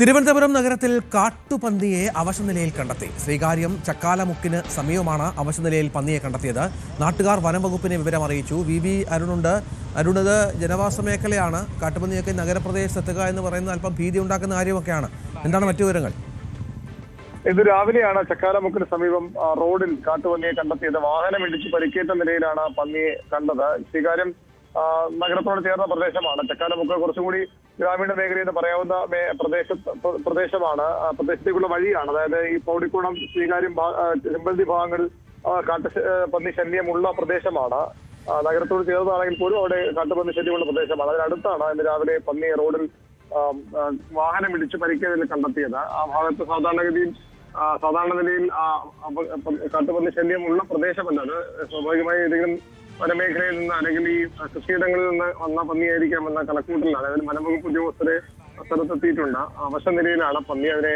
തിരുവനന്തപുരം നഗരത്തിൽ കാട്ടുപന്നിയെ അവശനിലയിൽ കണ്ടെത്തി. ശ്രീകാര്യം ചക്കാലമുക്കിന് സമീപമാണ് അവശനിലയിൽ പന്നിയെ കണ്ടെത്തിയത്. നാട്ടുകാർ വനംവകുപ്പിനെ വിവരം അറിയിച്ചു വി വി അരുണുണ്ട്. അരുണത് ജനവാസ മേഖലയാണ്. കാട്ടുപന്നിയൊക്കെ നഗരപ്രദേശത്തെത്തുക എന്ന് പറയുന്നത് അല്പം ഭീതി ഉണ്ടാക്കുന്ന കാര്യമൊക്കെയാണ്. എന്താണ് മറ്റു വിവരങ്ങൾ? ഇത് രാവിലെയാണ് ചക്കാലമുക്കിന് സമീപം റോഡിൽ കാട്ടുപന്നിയെ കണ്ടെത്തിയത്. വാഹനം ഇടിച്ച് പരിക്കേറ്റ നിലയിലാണ് പന്നിയെ കണ്ടത്. ശ്രീകാര്യം നഗരത്തോട് ചേർന്ന പ്രദേശമാണ്. ചക്കാലമുക്ക് കുറച്ചുകൂടി ഗ്രാമീണ മേഖലയിൽ എന്ന് പറയാവുന്ന പ്രദേശ പ്ര- പ്രദേശമാണ്. പ്രദേശത്തേക്കുള്ള വഴിയാണ്. അതായത് ഈ ഭാ- ആ, ചെമ്പന്തി ഭാഗങ്ങളിൽ ആ, കാട്ട് പന്നി ശല്യമുള്ള പ്രദേശമാണ്. നഗരത്തോട് ചേർന്നതാണെങ്കിൽ പോലും അവിടെ കാട്ടുപന്നി ശല്യമുള്ള പ്രദേശമാണ്. അതിനടുത്താണ് ഇന്ന് രാവിലെ പന്നി റോഡിൽ വാഹനം ഇടിച്ച് പരിക്കേതിൽ കണ്ടെത്തിയത്. ആ ഭാഗത്ത് സാധാരണഗതിയിൽ സാധാരണ നിലയിൽ കാട്ടുപന്നി ശല്യമുള്ള പ്രദേശമല്ല അത്. സ്വാഭാവികമായി ഏതെങ്കിലും വനമേഖലയിൽ നിന്ന് അല്ലെങ്കിൽ ഈ കൃഷിയിടങ്ങളിൽ നിന്ന് വന്ന പന്നിയായിരിക്കാം എന്ന കണക്കൂട്ടലാണ് അതായത് വനംവകുപ്പ് ഉദ്യോഗസ്ഥരെ സ്ഥലത്തെത്തിയിട്ടുണ്ട് അവശ നിലയിലാണ് പന്നി അതിനെ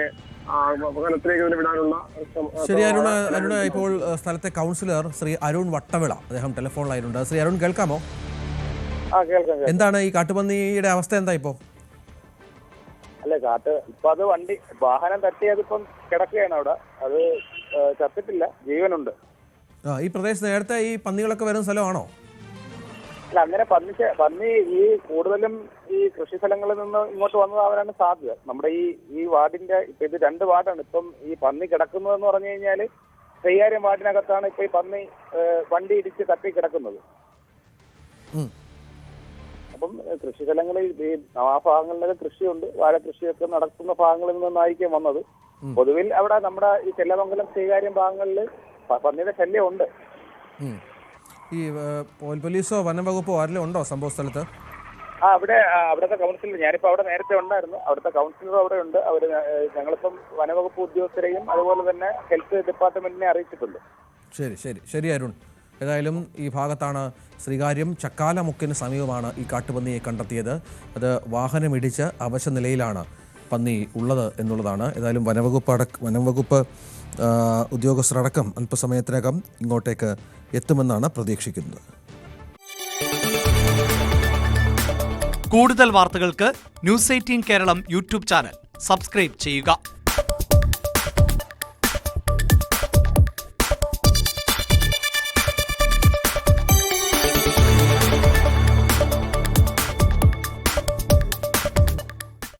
ശരി അരുൺ അരുണ അരുൺ ഇപ്പോൾ സ്ഥലത്തെ കൗൺസിലർ ശ്രീ അരുൺ വട്ടവിള അദ്ദേഹം ടെലിഫോൺ ആയിട്ടുണ്ട് ശ്രീ അരുൺ കേൾക്കാമോ? ആ കേൾക്കാം കേൾക്കാം. എന്താണ് ഈ കാട്ടുപന്നിയുടെ അവസ്ഥ? എന്താ ഇപ്പോ? അല്ല കാട്ട് ഇപ്പൊ അത് വണ്ടി വാഹനം തട്ടിയതിപ്പം കിടക്കുകയാണ് അവിടെ. അത് ചത്തിട്ടില്ല. ജീവനുണ്ട്. ഈ പ്രദേശം നേരത്തെ ഈ പന്നികളൊക്കെ വരുന്ന സ്ഥലമാണോ? അല്ല അങ്ങനെ പന്നി പന്നി ഈ കൂടുതലും ഈ കൃഷി സ്ഥലങ്ങളിൽ നിന്ന് ഇങ്ങോട്ട് വന്നതാവാനാണ് സാധ്യത. നമ്മുടെ ഈ ഈ വാർഡിന്റെ ഇപ്പൊ ഇത് രണ്ട് വാർഡാണ്. ഇപ്പം ഈ പന്നി കിടക്കുന്നതെന്ന് പറഞ്ഞു കഴിഞ്ഞാൽ കൈകാര്യം വാർഡിനകത്താണ് ഇപ്പൊ ഈ പന്നി വണ്ടി ഇടിച്ച് തട്ടി കിടക്കുന്നത്. അപ്പം ഏ, കൃഷി സ്ഥലങ്ങളിൽ ഈ ആ ഭാഗങ്ങളിലൊക്കെ കൃഷിയുണ്ട്. വാഴ കൃഷിയൊക്കെ നടക്കുന്ന ഭാഗങ്ങളിൽ നിന്നായിരിക്കും വന്നത്. പൊതുവിൽ അവിടെ നമ്മുടെ ഈ ചെല്ലമംഗലം ശ്രീകാര്യം ഭാഗങ്ങളിൽ പന്നിയുടെ ശല്യം ഉണ്ട്. ഈ പോലീസോ വനം വകുപ്പോ ആരെങ്കിലും ഉണ്ടോ സംഭവ സ്ഥലത്ത്? ആ അവിടെ അവിടുത്തെ കൗൺസിലർ ഞാനിപ്പോ അവിടെ നേരത്തെ ഉണ്ടായിരുന്നു. അവിടുത്തെ കൗൺസിലർ അവിടെ ഉണ്ട്. അവർ ഞങ്ങളിപ്പം വനവകുപ്പ് ഉദ്യോഗസ്ഥരെയും അതുപോലെ തന്നെ ഹെൽത്ത് ഡിപ്പാർട്ട്മെന്റിനെ അറിയിച്ചിട്ടുണ്ട്. ശരി ശരി. ശരി അരുൺ. ഏതായാലും ഈ ഭാഗത്താണ് ശ്രീകാര്യം. ചക്കാലമുക്കിന് സമീപമാണ് ഈ കാട്ടുപന്നിയെ കണ്ടെത്തിയത്. അത് വാഹനമിടിച്ച് അവശ നിലയിലാണ് പന്നി ഉള്ളത് എന്നുള്ളതാണ്. ഏതായാലും വനവകുപ്പ് അടക്ക വനംവകുപ്പ് ഉദ്യോഗസ്ഥരടക്കം അല്പസമയത്തിനകം ഇങ്ങോട്ടേക്ക് എത്തുമെന്നാണ് പ്രതീക്ഷിക്കുന്നത്. കൂടുതൽ വാർത്തകൾക്ക് news eighteen Keralam YouTube channel subscribe ചെയ്യുക.